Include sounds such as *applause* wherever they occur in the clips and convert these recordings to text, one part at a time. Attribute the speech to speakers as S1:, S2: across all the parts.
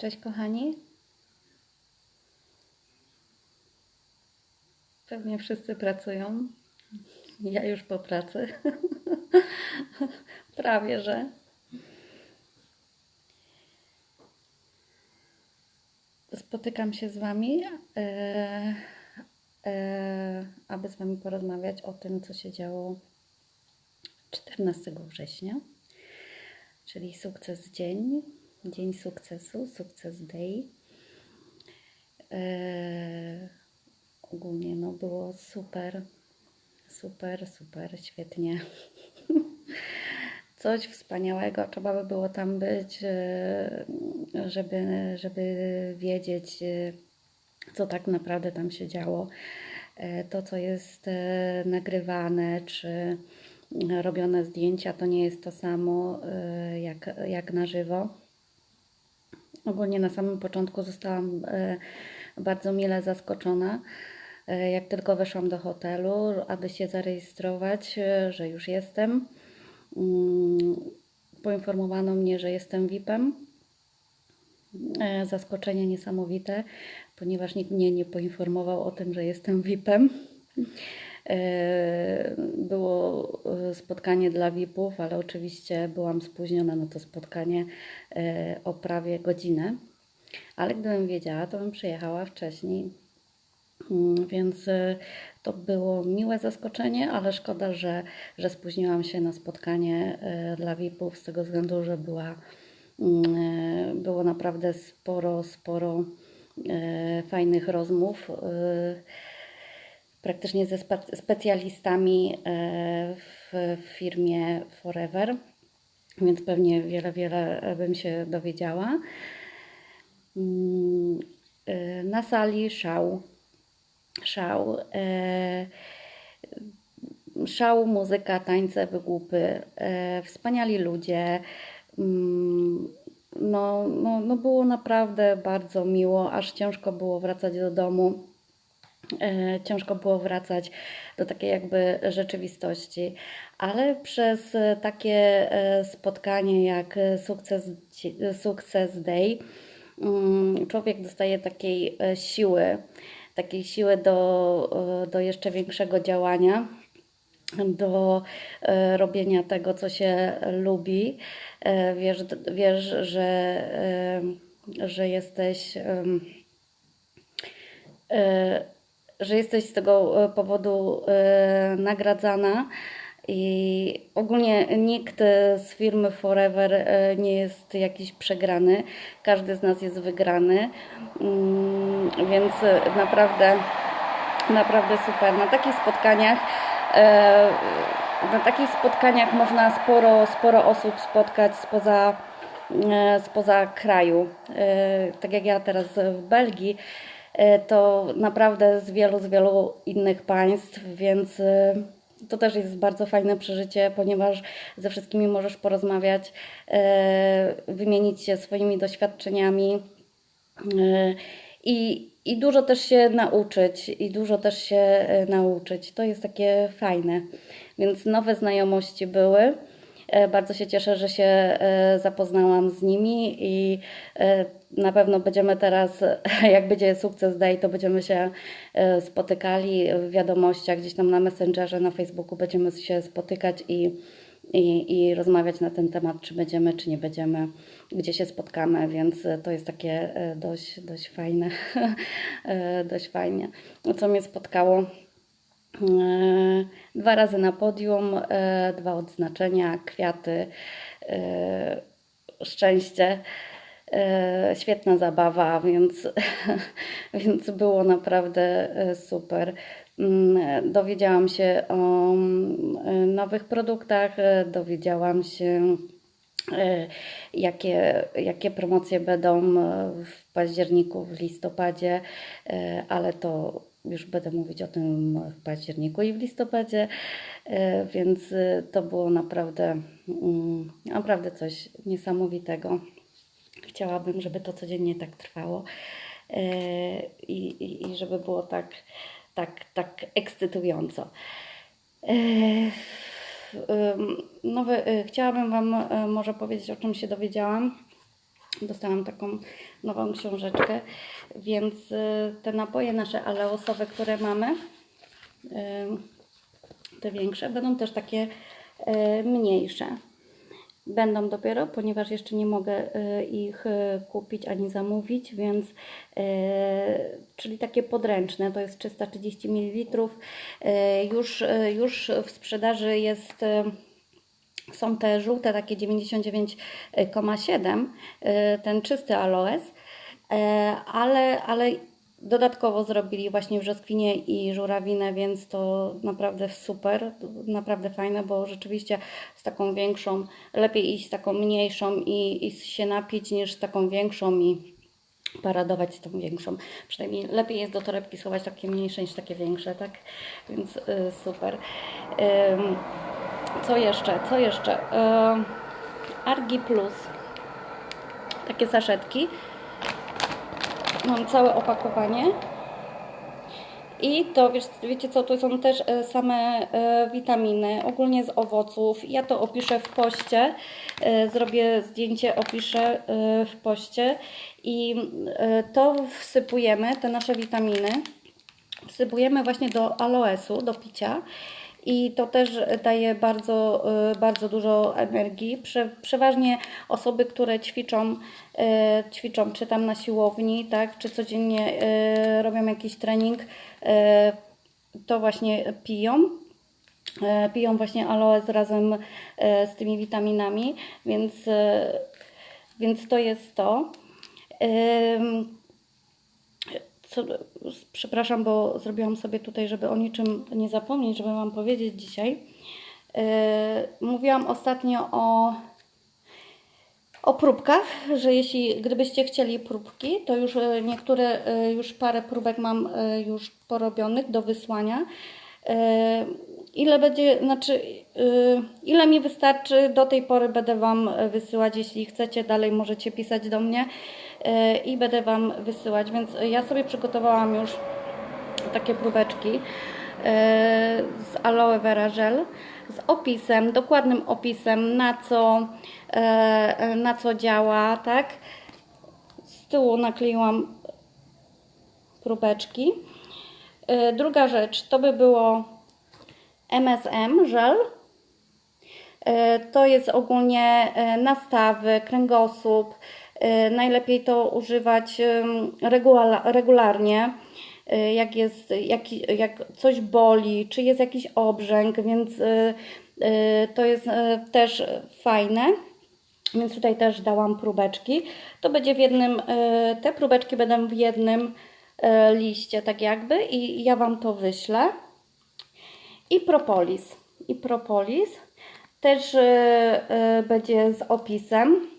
S1: Cześć kochani. Pewnie wszyscy pracują. Ja już po pracy. *laughs* Prawie że. Spotykam się z Wami, e, e, aby z Wami porozmawiać o tym, co się działo 14 września, czyli sukces dzień, dzień sukcesu, sukces day. E, ogólnie no było super, super, super, świetnie. *laughs* Coś wspaniałego, trzeba by było tam być, e, żeby, żeby wiedzieć, e, co tak naprawdę tam się działo. To, co jest nagrywane, czy robione zdjęcia, to nie jest to samo jak, jak na żywo. Ogólnie na samym początku zostałam e, bardzo mile zaskoczona. E, Jak tylko weszłam do hotelu, aby się zarejestrować, e, że już jestem, mm, poinformowano mnie, że jestem VIP-em. Zaskoczenie niesamowite, ponieważ nikt mnie nie poinformował o tym, że jestem VIP-em. E, Było e, spotkanie dla VIP-ów, ale oczywiście byłam spóźniona na to spotkanie e, o prawie godzinę. Ale gdybym wiedziała, to bym przyjechała wcześniej. Mm, Więc to było miłe zaskoczenie, ale szkoda, że, że spóźniłam się na spotkanie dla VIP-ów z tego względu, że była, mm, było naprawdę sporo, sporo fajnych rozmów. E, Praktycznie ze spe- specjalistami e, w firmie Forever, więc pewnie wiele, wiele bym się dowiedziała. Mm, e, Na sali szał. Szał. e, Szał, muzyka, tańce, wygłupy. e, Wspaniali ludzie. Mm, No, no, no było naprawdę bardzo miło, aż ciężko było wracać do domu. E, Ciężko było wracać do takiej jakby rzeczywistości, ale przez takie e, spotkanie jak Sukces, Sukces Day mm, człowiek dostaje takiej e, siły, takiej siły do, do jeszcze większego działania, do robienia tego, co się lubi. Wiesz, wiesz że, że jesteś. Że jesteś z tego e, powodu e, nagradzana i ogólnie nikt e, z firmy Forever nie jest jakiś przegrany, każdy z nas jest wygrany, Mm, więc naprawdę, naprawdę super. Na takich spotkaniach na takich spotkaniach można sporo, sporo osób spotkać spoza, spoza kraju. Tak jak ja teraz w Belgii, to naprawdę z wielu, z wielu innych państw, więc e, to też jest bardzo fajne przeżycie, ponieważ ze wszystkimi możesz porozmawiać, e, wymienić się swoimi doświadczeniami. E, I, I dużo też się nauczyć, i dużo też się e, nauczyć. To jest takie fajne. Więc nowe znajomości były. E, Bardzo się cieszę, że się e, zapoznałam z nimi i e, na pewno będziemy teraz, *laughs* jak będzie sukces day, to będziemy się spotykali w wiadomościach, gdzieś tam na Messengerze, na Facebooku będziemy się spotykać i, i, i rozmawiać na ten temat, czy będziemy, czy nie będziemy, gdzie się spotkamy, więc to jest takie dość, dość fajne, *laughs* dość fajnie. Co mnie spotkało? E, Dwa razy na podium, e, dwa odznaczenia, kwiaty, e, szczęście, świetna zabawa, więc, *laughs* więc było naprawdę super. Mm, Dowiedziałam się o mm, nowych produktach, dowiedziałam się jakie, jakie promocje będą w październiku, w listopadzie, ale to już będę mówić o tym w październiku i w listopadzie, e, więc e, to było naprawdę, mm, naprawdę coś niesamowitego. Chciałabym, żeby to codziennie tak trwało e, i, i, i żeby było tak, tak, tak ekscytująco. Y, chciałabym Wam może powiedzieć, o czym się dowiedziałam. Dostałam taką nową książeczkę, więc y, te napoje nasze aleosowe, które mamy, y, te większe, będą też takie y, mniejsze. Będą dopiero, ponieważ jeszcze nie mogę ich kupić ani zamówić, więc czyli takie podręczne, to jest 330 ml. Już, już w sprzedaży jest są te żółte, takie 99,7, y, ten czysty aloes, e, ale, ale dodatkowo zrobili właśnie brzoskwinię i żurawinę, więc to naprawdę super, naprawdę fajne, bo rzeczywiście z taką większą, lepiej iść z taką mniejszą i, i się napić niż z taką większą i paradować z tą większą. Przynajmniej lepiej jest do torebki schować takie mniejsze niż takie większe, tak? Więc y, super. Co jeszcze? Co jeszcze? Argi Plus. Takie saszetki. Mam całe opakowanie. I to, wiesz, wiecie co, to są też e, same e, witaminy, ogólnie z owoców. Ja to opiszę w poście, e, zrobię zdjęcie, opiszę w poście. I to wsypujemy, te nasze witaminy, wsypujemy właśnie do aloesu, do picia. I to też daje bardzo, y, bardzo dużo energii. Prze, przeważnie osoby, które ćwiczą, y, ćwiczą czy tam na siłowni, tak, czy codziennie y, robią jakiś trening, to właśnie piją. Piją właśnie aloes razem z tymi witaminami, więc, więc to jest to. Co, przepraszam, bo zrobiłam sobie tutaj, żeby o niczym nie zapomnieć, żeby Wam powiedzieć dzisiaj. Yy, mówiłam ostatnio o, o próbkach, że jeśli gdybyście chcieli próbki, to już e, niektóre, e, już parę próbek mam e, już porobionych do wysłania. E, Ile będzie, znaczy, e, ile mi wystarczy, do tej pory będę Wam e, wysyłać. Jeśli chcecie, dalej możecie pisać do mnie e, i będę Wam wysyłać. Więc ja sobie przygotowałam już takie próbeczki e, z aloe vera gel z opisem, dokładnym opisem na co, e, na co działa, tak? Z tyłu nakleiłam próbeczki. E, Druga rzecz to by było MSM żel. E, To jest ogólnie e, nastawy, kręgosłup. E, Najlepiej to używać regularnie, e, jak, jest, jak, jak coś boli, czy jest jakiś obrzęk, więc e, to jest też fajne. Więc tutaj też dałam próbeczki. To będzie w jednym, te próbeczki będą w jednym liście, tak jakby, i ja Wam to wyślę. I propolis. I propolis też będzie z opisem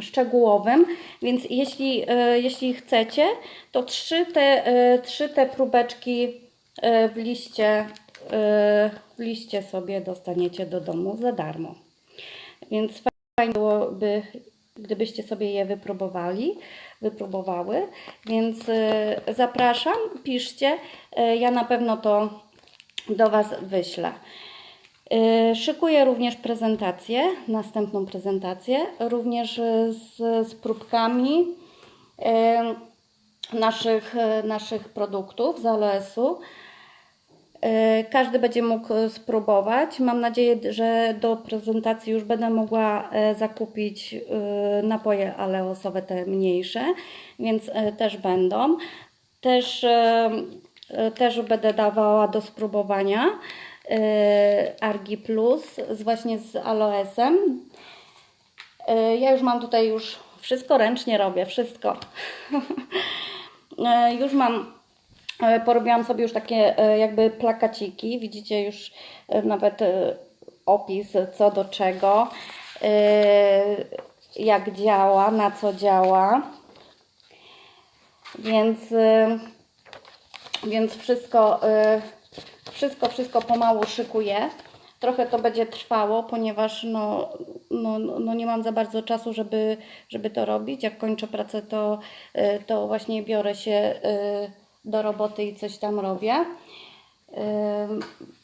S1: szczegółowym, więc jeśli, e, jeśli chcecie, to trzy te, e, trzy te próbeczki e, w liście, w liście sobie dostaniecie do domu za darmo. Więc fajnie byłoby, gdybyście sobie je wypróbowali, wypróbowały. Więc zapraszam, piszcie. Ja na pewno to do Was wyślę. E, Szykuję również prezentację, następną prezentację, również z, z próbkami e, naszych, naszych produktów z ALS-u. E, Każdy będzie mógł spróbować. Mam nadzieję, że do prezentacji już będę mogła e, zakupić napoje aleosowe, te mniejsze, więc e, też będą. Też, e, też będę dawała do spróbowania Argi Plus z właśnie z aloesem. E, Ja już mam tutaj już wszystko ręcznie robię, wszystko. E, *laughs* Już mam Porobiłam sobie już takie jakby plakaciki. Widzicie już nawet opis co do czego, jak działa, na co działa. Więc, więc wszystko, wszystko, wszystko pomału szykuję. Trochę to będzie trwało, ponieważ no, no, no nie mam za bardzo czasu, żeby, żeby to robić. Jak kończę pracę, to, e, to właśnie biorę się e, do roboty i coś tam robię.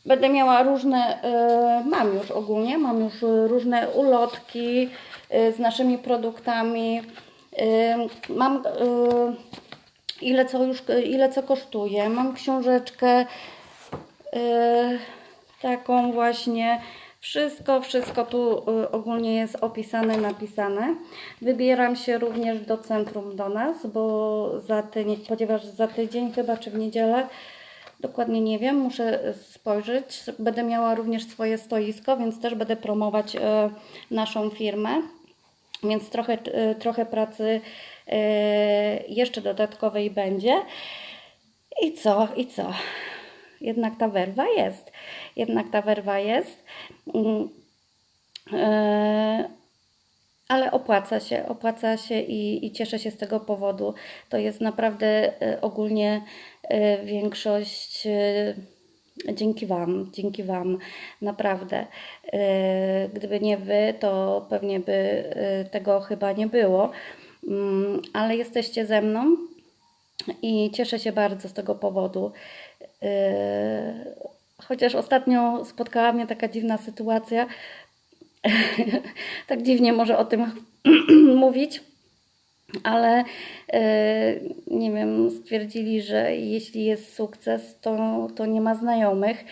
S1: Będę miała różne, mam już ogólnie, mam już różne ulotki z naszymi produktami. Mam ile co już, ile co kosztuje. Mam książeczkę taką właśnie. Wszystko, wszystko tu e, ogólnie jest opisane, napisane. Wybieram się również do centrum do nas, bo za tydzień, ponieważ za tydzień chyba czy w niedzielę Dokładnie nie wiem, muszę spojrzeć. Będę miała również swoje stoisko, więc też będę promować e, naszą firmę. Więc trochę, e, trochę pracy e, jeszcze dodatkowej będzie. I co? I co? Jednak ta werwa jest. Jednak ta werwa jest. Mm, e, ale opłaca się, opłaca się i, i cieszę się z tego powodu. To jest naprawdę e, ogólnie e, większość dzięki Wam, dzięki Wam, naprawdę. Gdyby nie Wy, to pewnie by tego chyba nie było, Mm, ale jesteście ze mną i cieszę się bardzo z tego powodu. E, Chociaż ostatnio spotkała mnie taka dziwna sytuacja, *laughs* tak dziwnie może o tym *clears throat* mówić, ale e, nie wiem, stwierdzili, że jeśli jest sukces, to, to nie ma znajomych.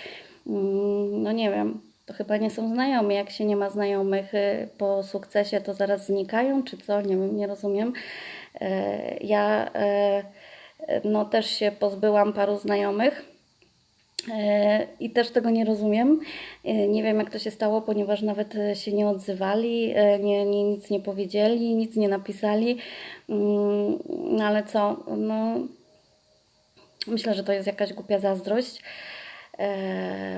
S1: Mm, No nie wiem, to chyba nie są znajomi. Jak się nie ma znajomych e, po sukcesie, to zaraz znikają, czy co? Nie wiem, nie rozumiem. E, Ja e, no, też się pozbyłam paru znajomych. I też tego nie rozumiem. E, Nie wiem, jak to się stało, ponieważ nawet e, się nie odzywali, e, nie, nie, nic nie powiedzieli, nic nie napisali. Mm, No ale co? No, myślę, że to jest jakaś głupia zazdrość.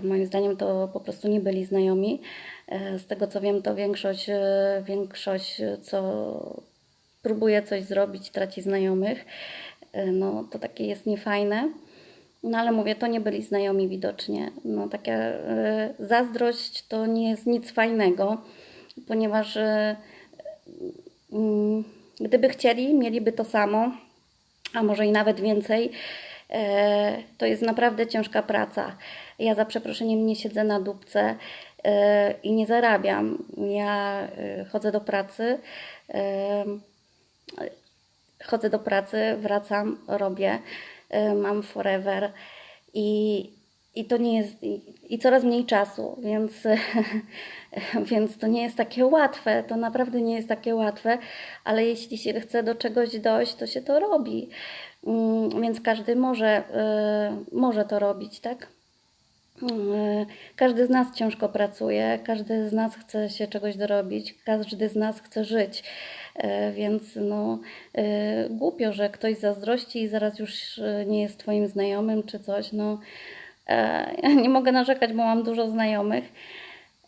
S1: Moim zdaniem to po prostu nie byli znajomi. Z tego co wiem, to większość, większość co próbuje coś zrobić, traci znajomych. No to takie jest niefajne. No ale mówię, to nie byli znajomi widocznie. No taka e, zazdrość to nie jest nic fajnego, ponieważ e, mm, gdyby chcieli, mieliby to samo, a może i nawet więcej. E, to jest naprawdę ciężka praca. Ja za przeproszeniem nie siedzę na dupce e, i nie zarabiam. Ja e, chodzę do pracy. E, chodzę do pracy, wracam, robię, y, mam forever i, i to nie jest, i, i coraz mniej czasu, więc, *laughs* więc to nie jest takie łatwe, to naprawdę nie jest takie łatwe, ale jeśli się chce do czegoś dojść, to się to robi, Mm, więc każdy może, y, może to robić, tak? Mm, Każdy z nas ciężko pracuje, każdy z nas chce się czegoś dorobić, każdy z nas chce żyć. E, Więc no, e, głupio, że ktoś zazdrości i zaraz już e, nie jest Twoim znajomym czy coś. No, ja nie mogę narzekać, bo mam dużo znajomych.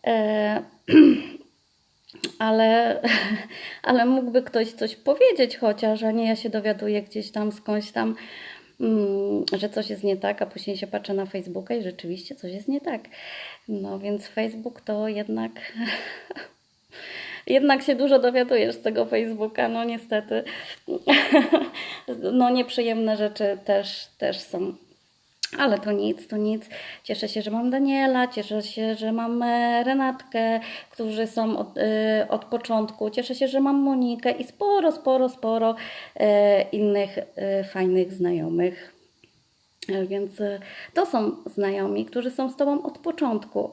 S1: *clears throat* Ale, *laughs* ale mógłby ktoś coś powiedzieć chociaż, a nie ja się dowiaduję gdzieś tam skądś tam, mm, że coś jest nie tak, a później się patrzę na Facebooka i rzeczywiście coś jest nie tak. No więc Facebook to jednak *laughs* jednak się dużo dowiadujesz z tego Facebooka, no niestety. *laughs* No nieprzyjemne rzeczy też, też są. Ale to nic, to nic. Cieszę się, że mam Daniela, cieszę się, że mam e, Renatkę, którzy są od, e, od początku. Cieszę się, że mam Monikę i sporo, sporo, sporo e, innych fajnych znajomych. Więc to są znajomi, którzy są z Tobą od początku.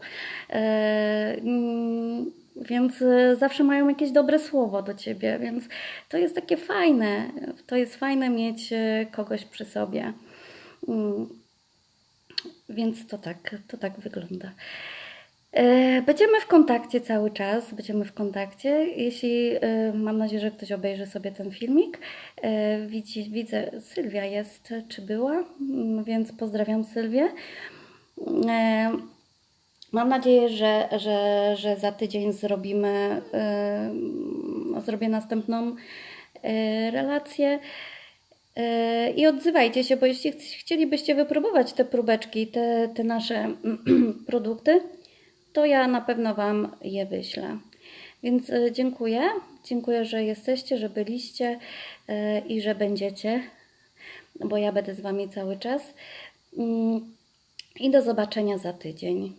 S1: Mm, Więc e, zawsze mają jakieś dobre słowo do Ciebie, więc to jest takie fajne. To jest fajne mieć e, kogoś przy sobie. Mm, Więc to tak, to tak wygląda. E, Będziemy w kontakcie cały czas, będziemy w kontakcie. Jeśli e, mam nadzieję, że ktoś obejrzy sobie ten filmik. E, Widzi, widzę, Sylwia jest, czy była, Mm, więc pozdrawiam Sylwię. Mam nadzieję, że, że, że za tydzień zrobimy, e, zrobię następną e, relację. E, I odzywajcie się, bo jeśli ch- chcielibyście wypróbować te próbeczki, te, te nasze *clears throat* produkty, to ja na pewno Wam je wyślę. Więc e, dziękuję. Dziękuję, że jesteście, że byliście e, i że będziecie, bo ja będę z Wami cały czas. Mm, i do zobaczenia za tydzień.